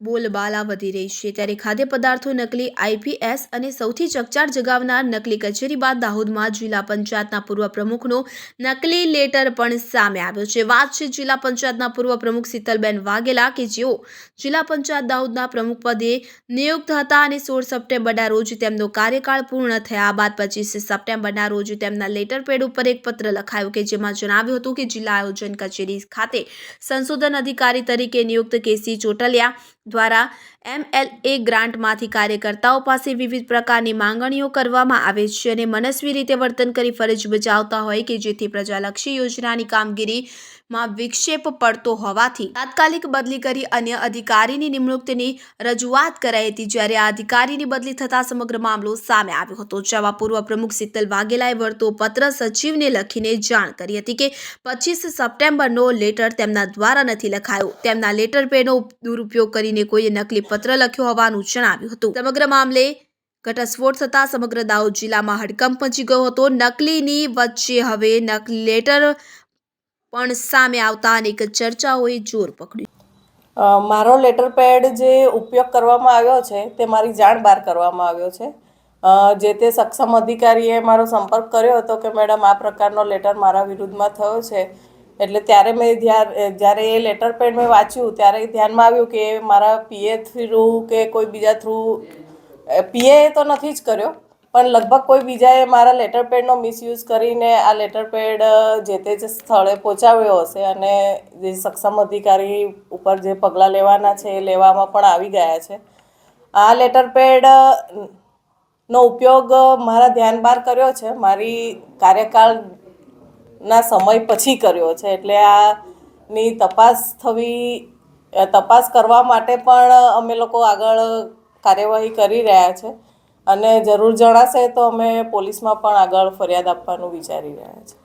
બોલબાલા વધી રહી છે. ત્યારે ખાદ્ય પદાર્થો નકલી આઈપીએસ અને સૌથી ચકચાર જગાવનાર નકલી કચેરી બાદ દાહોદમાં જિલ્લા પંચાયતના પૂર્વ પ્રમુખનો નકલી લેટર પણ સામે આવ્યો છે. વાત છે જિલ્લા પંચાયતના પૂર્વ પ્રમુખ શીતલબેન વાઘેલા કે જેઓ જિલ્લા પંચાયત દાહોદના પ્રમુખ પદે નિયુક્ત હતા અને સોળ સપ્ટેમ્બરના રોજ તેમનો કાર્યકાળ પૂર્ણ થયા બાદ પચીસ સપ્ટેમ્બરના રોજ તેમના લેટર પેડ ઉપર એક પત્ર લખાયો કે જેમાં જણાવ્યું હતું કે જિલ્લા આયોજન કચેરી ખાતે સંશોધન અધિકારી તરીકે નિયુક્ત કેસી ચોટલિયા દ્વારા એમએલએ ગ્રાન્ટમાંથી કાર્યકર્તાઓ પાસે વિવિધ પ્રકારની માંગણીઓ કરવામાં આવે છે અને મનસ્વી રીતે વર્તન કરી ફરજ બજાવતા હોય કે જેથી પ્રજાલક્ષી યોજનાની કામગીરીમાં વિક્ષેપ પડતો હોવાથી તાત્કાલિક બદલી કરી અન્ય અધિકારીની નિમણૂકની રજૂઆત કરાઈ હતી જ્યારે આ અધિકારીની બદલી થતાં સમગ્ર મામલો સામે આવ્યો હતો. જેવા પૂર્વ પ્રમુખ શીતલ વાઘેલાએ વળતો પત્ર સચિવને લખીને જાણ કરી હતી કે પચીસ સપ્ટેમ્બરનો લેટર તેમના દ્વારા નથી લખાયો. તેમના લેટર પેડનો દુરુપયોગ કરીને કોઈએ નકલી પત્ર લખ્યો હોવાનું જણાવ્યું હતું. સમગ્ર મામલે ઘટસ્ફોટ થતાં સમગ્ર દાહોદ જિલ્લામાં હડકંપ મચી ગયો હતો. નકલીની વચ્ચે હવે નકલી લેટર પણ સામે આવતા અનેક ચર્ચાઓએ જોર પકડ્યું. મારો લેટર પેડ જે ઉપયોગ કરવામાં આવ્યો છે તે મારી જાણ બહાર કરવામાં આવ્યો છે. જે તે સક્ષમ અધિકારીએ મારો સંપર્ક કર્યો હતો કે, મેડમ, આ પ્રકારનો લેટર મારા વિરુદ્ધમાં થયો છે. એટલે ત્યારે મેં જ્યારે એ લેટર પેડ મેં વાંચ્યું, ત્યારે ધ્યાનમાં આવ્યું કે મારા પીએ થ્રુ કે કોઈ બીજા થ્રુ પીએ તો નથી જ કર્યો, પણ લગભગ કોઈ બીજાએ મારા લેટર પેડનો મિસયુઝ કરીને આ લેટર પેડ જે તે જ સ્થળે પહોંચાડ્યો હશે અને જે સક્ષમ અધિકારી ઉપર જે પગલાં લેવાના છે એ લેવામાં પણ આવી ગયા છે. આ લેટર પેડ નો ઉપયોગ મારા ધ્યાન બહાર કર્યો છે. મારી કાર્યકાળના સમય પછી કર્યો છે. એટલે આની તપાસ થવી તપાસ કરવા માટે પણ અમે લોકો આગળ કાર્યવાહી કરી રહ્યા છે. અને જરૂર જણાશે તો અમે પોલીસમાં પણ આગળ ફરિયાદ આપવાનું વિચારી રહ્યા છે.